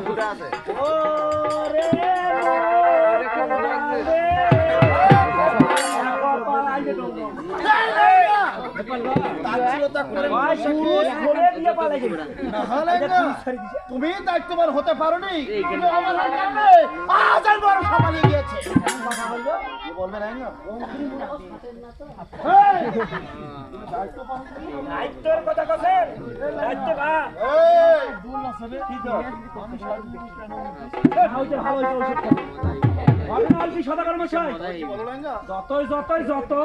ফুটে আছে না, ল্যাংড়া, তুমি দায়িত্ববান হতে পারোনি তুমি অবহেলা আজ আর বড় গিয়েছে বলবে ল্যাংড়া? এই, তুমি দায়িত্ববান দায়িত্বের কথা কথা দায়িত্ব যতই যতই যতই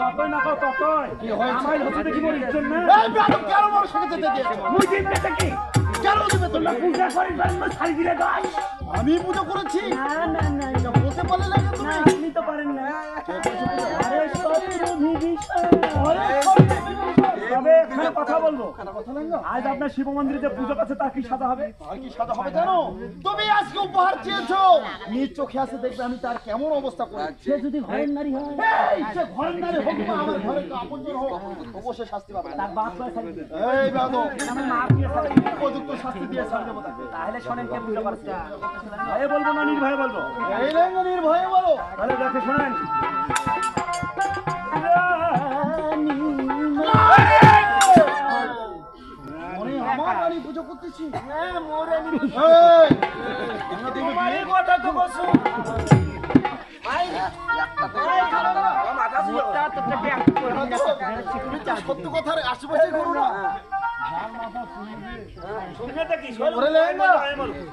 যতই না ততই আমার হচ্ছে দেখি মোর ইজ্জত না। কেন মানুষ সাথে যেতে মুই দিন দেখি কেন দিবে তোমরা? পূজা করি ছাড়ি দিলে গাই আমি পুজো করেছি। না না না। এটা বলতে পারলে লাগে তুমি আপনি তো পারেন না আরে তবে এখানে কথা বলব? আজ আপনার শিব মন্দিরে যে পুজো আছে তার কি সাজা হবে? আর কি সাদা হবে জানো? তুমি আজকে উপহার চেয়েছো। নিজ চোখে আসে দেখবে আমি তার কেমন অবস্থা সে যদি ঘরের নারী হয়। এই, সে ঘরের নারী হোক বা আমার ঘরের আপনজন হোক অবশ্যই শাস্তি পাবে। তার বাপ মায়ের শাড়ি দিবে। এই বাদো আমার মা দিয়ে শাড়ি উপযুক্ত শাস্তি দিয়ে ছাড় দেবো তাকে। তাহলে শোনেন কে পুজো করছে। ভয়ে বলব না নির্ভয়ে বলব? এই লেঙ্গা নির্ভয়ে বলো। তাহলে দেখে শোনেন। আমার রানী পুজো করতেছি হ্যাঁ, এই, আমরা তুমি বিয়ে কথা তো বসো সত্য কথার আশেপাশে করো না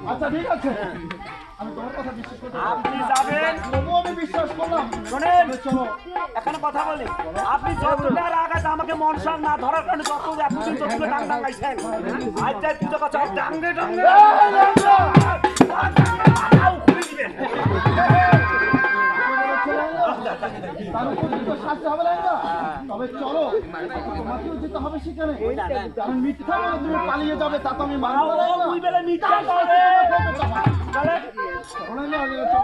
আচ্ছা ঠিক আছে আপনি যাবেন আমি বিশ্বাস করলাম শোনেন এখানে কথা বলি আপনি যতটার আগে আমাকে মন সব না ধরার কারণে যত এতদিন যতগুলো ডাং ডাং আজ যাই পুজো কথা ডাঙ্গে ডাঙ্গে? তবে চলো তোমাকেও যেতে হবে সেখানে কারণ মিথ্যা বলে তুমি পালিয়ে যাবে তা তো আমি মানবো না মিথ্যা করে লেঙ্গা। তাহলে চলো লেঙ্গা, লেঙ্গা, চলো।